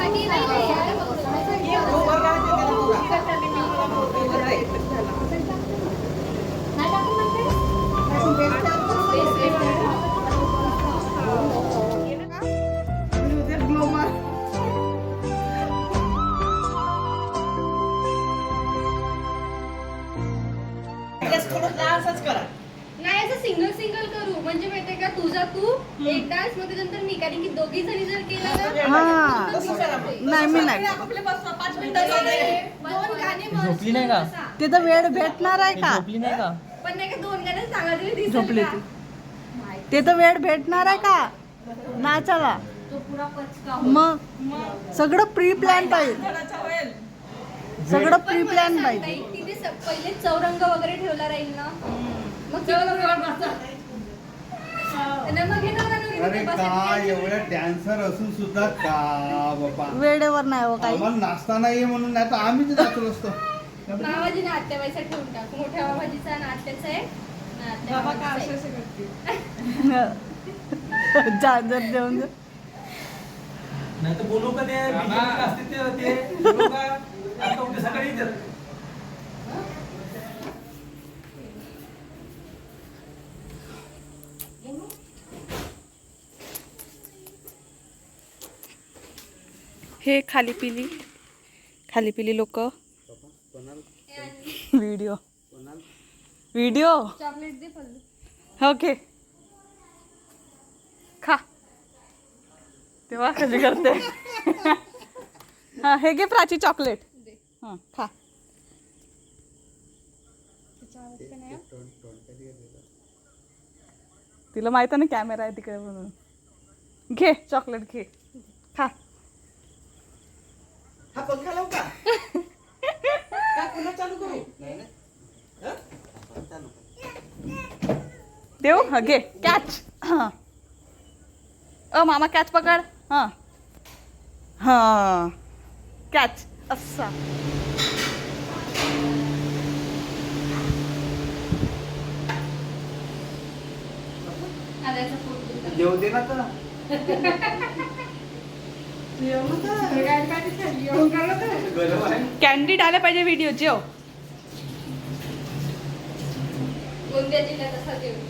असं की नाही नाही, सिंगल सिंगल करू. म्हणजे माहितीये का तुझा तू एक डान्स मग त्याच्यानंतर मी. कारण की दोघी जणी जर केला ना हा. तर मी. नाही मी नाही. दोन गाणे म्हण, झोपली नाही का? असा. तिथं वेळ भेटणार आहे का? झोपली नाही का? पण नाही का दोन गाणे सांगायला दिसेल झोपली का? ती. तिथं वेळ भेटणार आहे का? नाचाला तो पुरा पचका. मग सगळं प्री प्लॅन पाहिजे सगळं पण प्री मला प्लॅन सांगता पाहिजे येईल, तिथे स- पहिले चौरंग वगैरे ठेवला राहील ना? नाही? अरे तिथे का बसायला एवढ्या डॅन्सर असून सुद्धा का बाबा. वेळेवर नाही हो काही. आम्हाला नाचता नाहीये म्हणून नाही तर आम्हीच नाचलो असतो मामाजी ना आत्याबाईचा ठेवून टाक. मोठ्या मामाजीचा ना आत्याचा आहे. ना आत्या मामाजीचा आहे. जा जर जेवण जा. नाही तर बोलू का ते? असते ते ते. बोलू का? आता उद्या सकाळी येतात. हे खाली पिली. खाली पिली लोक. व्हिडिओ व्हिडिओ चॉकलेट दे पल्लू. ओके खा. तेव्हा कशी करते. हा हे घे प्राची चॉकलेट हा खा. तिला माहीत ना कॅमेरा आहे तिकडे म्हणून. घे चॉकलेट घे खा हा पंखा लावू का का पुन्हा चालू करू देऊ? हा घे. कॅच हा. अ मामा कॅच पकड. हा. हा. कॅच असा. आल्याचा फोटो जेव दे ना तर. गरम आहे. कॅन्डी डाले पाहिजे व्हिडिओ जेव. गोंदिया जिल्ह्यात असा जेवतो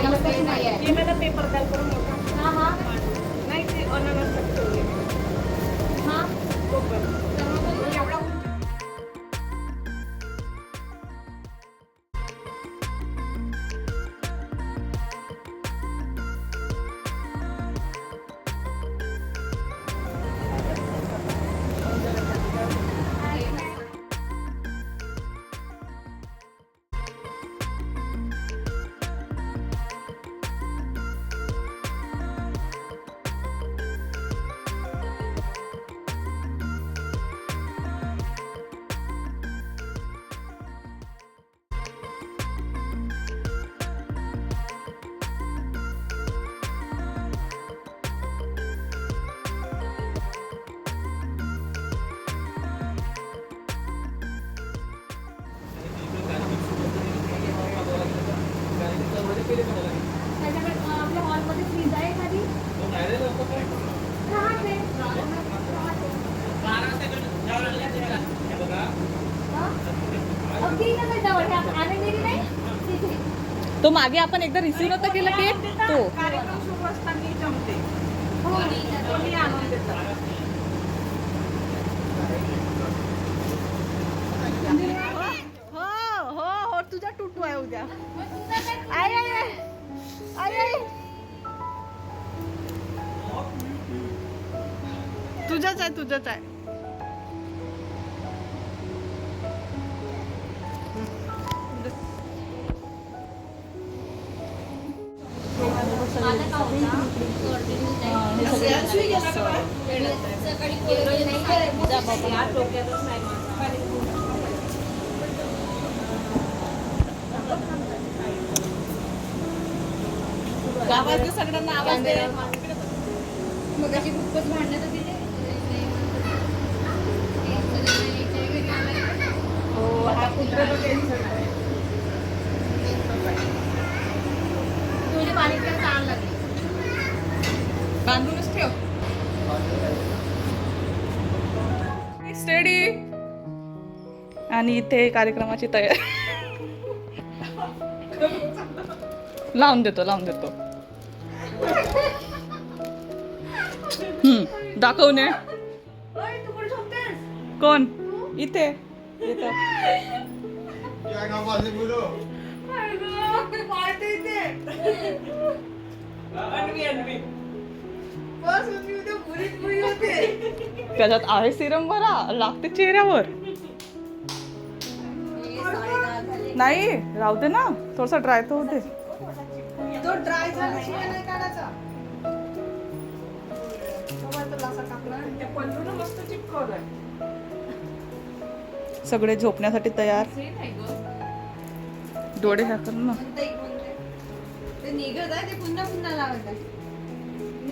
पेपर द्याल करून हा, हा. नाही ते तो मागे आपण एकदा रिसिव्ह नव्हतं केलं केक तो. कार्यक्रम सुरू असताना जमते. हो. कोणी आणून देतात हो हो हो तुझा टुटू आहे उद्या. मग तुझं काय? आय आय आय आय आय तुझंच आहे तुझंच आहे. गावात सगळ्यांना आवाज दे. मग अशी खूपच भांडणं तर तिथे हो आता कुत्र्याचं टेन्शन आहे. तुझे पाणी प्यायला चांगलं लागले. बांधूनच ठेव. स्टेडी आणि इथे कार्यक्रमाची तयारी. लावून देतो लावून देतो. हम्म दाखवणे कोण? इथे. इथं. त्याच्यात आहे सिरम बरा लागते चेहऱ्यावर. नाही राहू दे ना थोडासा ड्राय तर होते. सगळे झोपण्यासाठी तयार. डोळे ह्या कर ना. ते निघत आहे ते पुन्हा पुन्हा लावत आहे.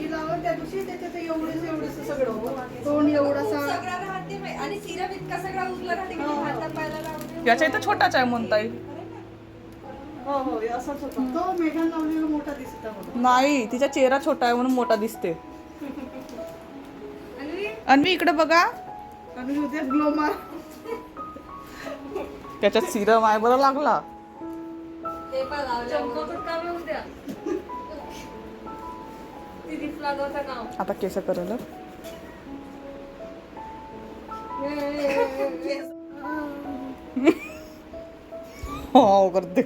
मी लावलं त्या दिवशी त्याच्यात एवढंच एवढंच सगळं. तोंड एवढासा सगळा राहते बाई. आणि सिरप इतका सगळा उरला राहते की ते हातात पायाला लावून याच्या इथं छोटाच आहे म्हणता येईल हो हो हे असंच होतं. तो मेघान लावलेला मोठा दिसत होता. नाही तिचा चेहरा छोटा आहे म्हणून मोठा दिसते. अन्वी? इकडे बघा. आणि उद्या ग्लो मार. त्याच्यात सिरम आहे बरं लागला. ते पण लावलं उद्या. आता केस करल हो करते